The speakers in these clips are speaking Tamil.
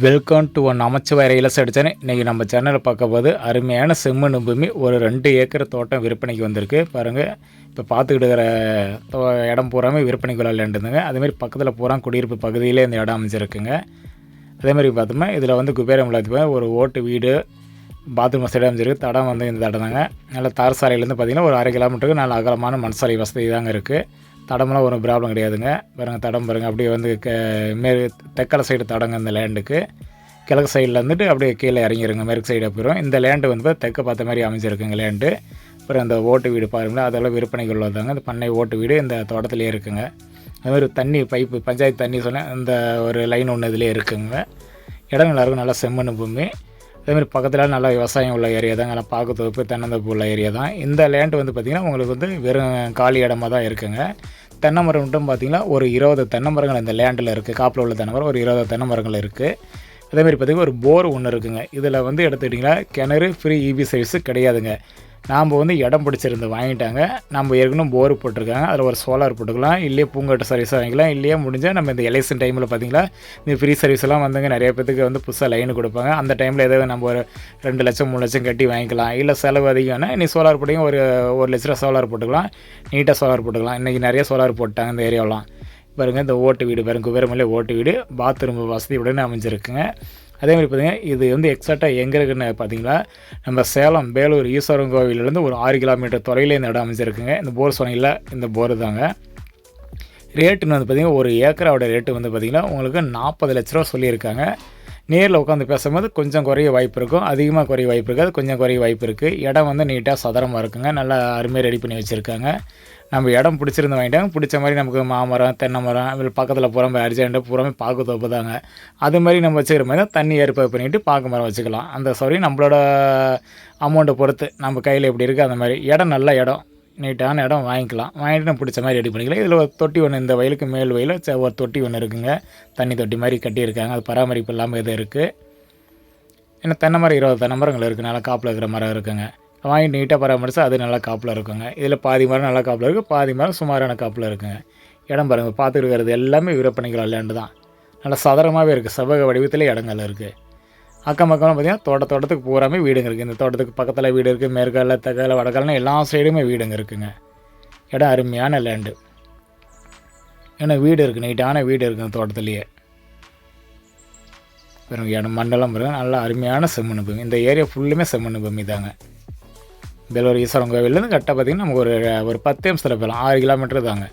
வெல்கம் டு ஒன் அமைச்சவை இலசு அடித்தேன் இன்றைக்கி நம்ம சேனலில் பார்க்க போது அருமையான செம்மண் பூமி ஒரு ரெண்டு ஏக்கர் தோட்டம் விற்பனைக்கு வந்திருக்கு. பாருங்கள் இப்போ பார்த்துக்கிட்டு இருக்கிற தோ இடம் பூராமே விற்பனைக்கு விளையாண்டுருந்துங்க அதேமாதிரி பக்கத்தில் பூரா குடியிருப்பு பகுதியிலே இந்த இடம் அமைஞ்சிருக்குங்க. அதேமாதிரி பார்த்தோம்னா இதில் வந்து குபேரம் இல்லாத ஒரு ஓட்டு வீடு பாத்ரூம் வசதி அமைஞ்சிருக்கு. தடம் வந்து இந்த தடம் தாங்க நல்ல தார் சாலையிலேருந்து பார்த்திங்கன்னா ஒரு அரை கிலோமீட்டருக்கு நல்ல அகலமான மண் சாலை வசதி தாங்க இருக்குது தடமெல்லாம் ஒரு ப்ராப்ளம் கிடையாதுங்க. பாருங்கள் தடம் பாருங்கள் அப்படியே வந்து க மேற்கு தெக்கலை சைடு தடங்க இந்த லேண்டுக்கு கிழக்கு சைடில் வந்துட்டு அப்படியே கீழே இறங்கிருங்க மேற்கு சைடு போயிடும் இந்த லேண்டு வந்து தெற்க பார்த்த மாதிரி அமைஞ்சிருக்குங்க லேண்டு அப்புறம் அந்த ஓட்டு வீடு பாருங்களா அதெல்லாம் விற்பனைக்கு உள்ளதாங்க இந்த பண்ணை ஓட்டு வீடு இந்த தோட்டத்துலேயே இருக்குங்க. அது மாதிரி தண்ணி பைப்பு பஞ்சாயத்து தண்ணி சொன்னேன் இந்த ஒரு லைன் ஒன்று இதிலே இருக்குங்க. இடம் எல்லாருக்கும் நல்லா செம்மண் பூமி. அதேமாதிரி பக்கத்தில் நல்லா விவசாயம் உள்ள ஏரியா தான். நல்லா தொகுப்பு தென்னந்தோப்பு உள்ள ஏரியா தான். இந்த லேண்ட் வந்து பார்த்திங்கன்னா உங்களுக்கு வந்து வெறும் காலி இடமா தான் இருக்குங்க. தென்னை மரம் மட்டும் பார்த்திங்கன்னா ஒரு இருபது தென்னை மரங்கள் இந்த லேண்டில் இருக்குது காப்பில் உள்ள தென்னை மரம் ஒரு இருபது தென்னை மரங்கள் இருக்குது அதேமாதிரி பார்த்திங்கன்னா ஒரு போர் ஒன்று இருக்குங்க. இதில் வந்து எடுத்துக்கிட்டிங்கன்னா கிணறு ஃப்ரீ இபி சர்வீஸு கிடையாதுங்க. நாம் வந்து இடம் பிடிச்சிருந்து வாங்கிட்டாங்க. நம்ம ஏற்கனவே போர் போட்டிருக்காங்க. அதில் ஒரு சோலார் போட்டுக்கலாம். இல்லையே பூங்காட்டு சர்வீஸ் வாங்கிக்கலாம். இல்லையே முடிஞ்சால் நம்ம இந்த எலெக்ஷன் டைமில் பார்த்திங்களா இந்த ஃப்ரீ சர்வீஸ்லாம் வந்துங்க. நிறைய பேத்துக்கு வந்து புதுசாக லைன் கொடுப்பாங்க. அந்த டைமில் ஏதாவது நம்ம ஒரு ரெண்டு லட்சம் மூணு லட்சம் கட்டி வாங்கிக்கலாம். இல்லை செலவு அதிகம்னா நீ சோலார் போட்டிங்க. ஒரு ஒரு லட்ச ரூபா சோலார் போட்டுக்கலாம். நீட்டாக சோலார் போட்டுக்கலாம். இன்றைக்கி நிறைய சோலார் போட்டாங்க இந்த ஏரியாவெலாம் பாருங்க இந்த ஓட்டு வீடு பாருங்க. குபேரமலை ஓட்டு வீடு. பாத்ரூம் வசதி உடனே அமைஞ்சிருக்குங்க. அதே மாதிரி பார்த்தீங்கன்னா இது வந்து எக்ஸாக்டாக எங்கே இருக்குன்னு பார்த்தீங்கன்னா நம்ம சேலம் வேலூர் ஈஸ்வரன் கோவிலேருந்து ஒரு ஆறு கிலோமீட்டர் தொலைவில் இந்த இடம் அமைஞ்சிருக்குங்க. இந்த போர் சொன்னீங்கள இந்த போர் தாங்க. ரேட்டுன்னு வந்து பார்த்திங்கன்னா ஒரு ஏக்கரோட ரேட்டு வந்து பார்த்திங்கன்னா உங்களுக்கு நாற்பது லட்ச ரூபா சொல்லியிருக்காங்க. நேரில் உட்காந்து பேசும்போது கொஞ்சம் குறைய வாய்ப்பு இருக்கும். அதிகமாக குறைய வாய்ப்பு இருக்காது. கொஞ்சம் குறைய வாய்ப்பு இருக்குது இடம் வந்து நீட்டாக சதுரமாக இருக்குங்க. நல்லா அருமையாக ரெடி பண்ணி வச்சுருக்காங்க. நம்ம இடம் பிடிச்சிருந்து வாங்கிட்டாங்க. பிடிச்ச மாதிரி நமக்கு மாமரம் தென்னை மரம் பக்கத்தில் பூரா அர்ஜென்ட்டாக புறமே பாக்கு தோப்பு தாங்க அது மாதிரி நம்ம வச்சுக்கிற மாதிரி தான் தண்ணி ஏற்பாடு பண்ணிவிட்டு பாக்கு மரம் வச்சுக்கலாம். அந்த சாரி நம்மளோட அமௌண்ட்டை பொறுத்து நம்ம கையில் எப்படி இருக்குது அந்த மாதிரி. இடம் நல்ல இடம். நீட்டான இடம் வாங்கிக்கலாம். வாங்கிட்டு நம்ம பிடிச்ச மாதிரி ரெடி பண்ணிக்கலாம். இதில் ஒரு தொட்டி ஒன்று இந்த வயலுக்கு மேல் வயலில் ஒரு தொட்டி ஒன்று இருக்குங்க. தண்ணி தொட்டி மாதிரி கட்டியிருக்காங்க. அது பராமரிப்பு இல்லாமல் இது இருக்குது ஏன்னா தென்னை மரம் இருபது தென்னை மரங்கள் இருக்குது நல்லா காப்பில் இருக்கிற மரம் இருக்குங்க. வாங்கி நீட்டாக பராமரித்தா அது நல்லா காப்பில் இருக்குங்க. இதில் பாதி மரம் நல்லா காப்பில் இருக்குது பாதி மரம் சுமாரான காப்பில் இருக்குங்க. இடம் பாருங்கள் பார்த்துட்டு இருக்கிறது எல்லாமே விற்பனைகள் லேண்டு தான். நல்லா சதுரமாகவே இருக்குது செவ்வக வடிவத்திலே இடங்கள் இருக்குது அக்கம் பக்கம்லாம் பார்த்தீங்கன்னா தோட்ட தோட்டத்துக்கு பூராமே வீடுங்க இருக்குது இந்த தோட்டத்துக்கு பக்கத்தில் வீடு இருக்குது மேற்கால தெற்கால வடக்காலன்னு எல்லா சைடுமே வீடுங்க இருக்குங்க. இடம் அருமையான லேண்டு ஏன்னா வீடு இருக்குது நீட்டான வீடு இருக்குது தோட்டத்துலேயே. இடம் மண்டலம் பாருங்கள் நல்லா அருமையான செம்மண் பூமி. இந்த ஏரியா ஃபுல்லுமே செம்மண் பூமி தாங்க. பெலூர் ஈஸ்வரன் கோவிலேருந்து கரெக்டாக பார்த்தீங்கன்னா நமக்கு ஒரு ஒரு பத்து நிமிஷத்தில் போயிடலாம். ஆறு கிலோமீட்டர் தாங்க.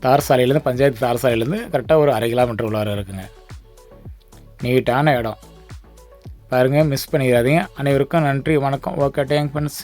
தார் சாலையிலேருந்து பஞ்சாயத்து தார் சாலையிலேருந்து கரெக்டாக ஒரு அரை கிலோமீட்டர் உள்ளார இருக்குங்க. நீட்டான இடம். பாருங்கள் மிஸ் பண்ணிடாதீங்க. அனைவருக்கும் நன்றி வணக்கம். Okay thank friends